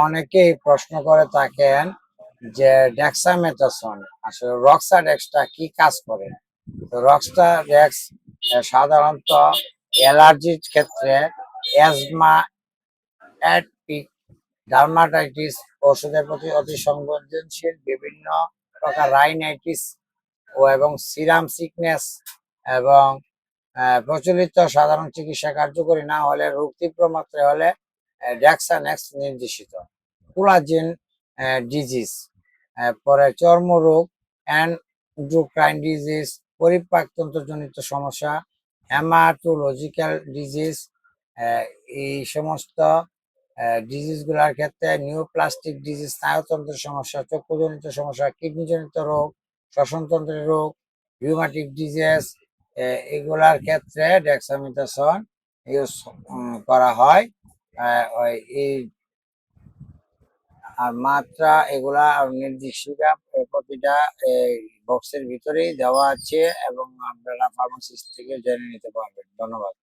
অনেকেই প্রশ্ন করে থাকেন যে ডেক্সামেথাসন আসলে রক্সা ডেক্সটা কি কাজ করে? তো রক্সা ডেক্স সাধারণত অ্যালার্জির ক্ষেত্রে অ্যাজমা, অ্যাটপিক, ডার্মাটাইটিস, ওষুধের প্রতি অতি সংবেদনশীল বিভিন্ন প্রকার রাইনাইটিস ও এবং সিরাম সিকনেস এবং প্রচলিত সাধারণ চিকিৎসা কার্যকরী না হলে রোগ তীব্র মাত্রায় হলে ড্যাক্সানেক্স নির্দেশিত। কোলাজেন ডিজিজ পরে চর্মরোগ অ্যান্ড্রোক্রাইন ডিজিজ পরিপাকতন্ত্রজনিত সমস্যা হ্যামাটোলজিক্যাল ডিজিজ এই সমস্ত ডিজিজগুলার ক্ষেত্রে নিউপ্লাস্টিক ডিজিজ স্নায়ুতন্ত্রের সমস্যা, চক্ষুজনিত সমস্যা কিডনিজনিত রোগ, শ্বসনতন্ত্রের রোগ রিউমাটিক ডিজিজ এগুলার ক্ষেত্রে ডেক্সামিথাসন ইউজ করা হয়। এই, আর মাত্রা এগুলা নির্দিষ্ট প্রতিটা বক্সের ভিতরেই দেওয়া আছে এবং আপনারা ফার্মাসিস্ট থেকে জেনে নিতে পারবেন। ধন্যবাদ।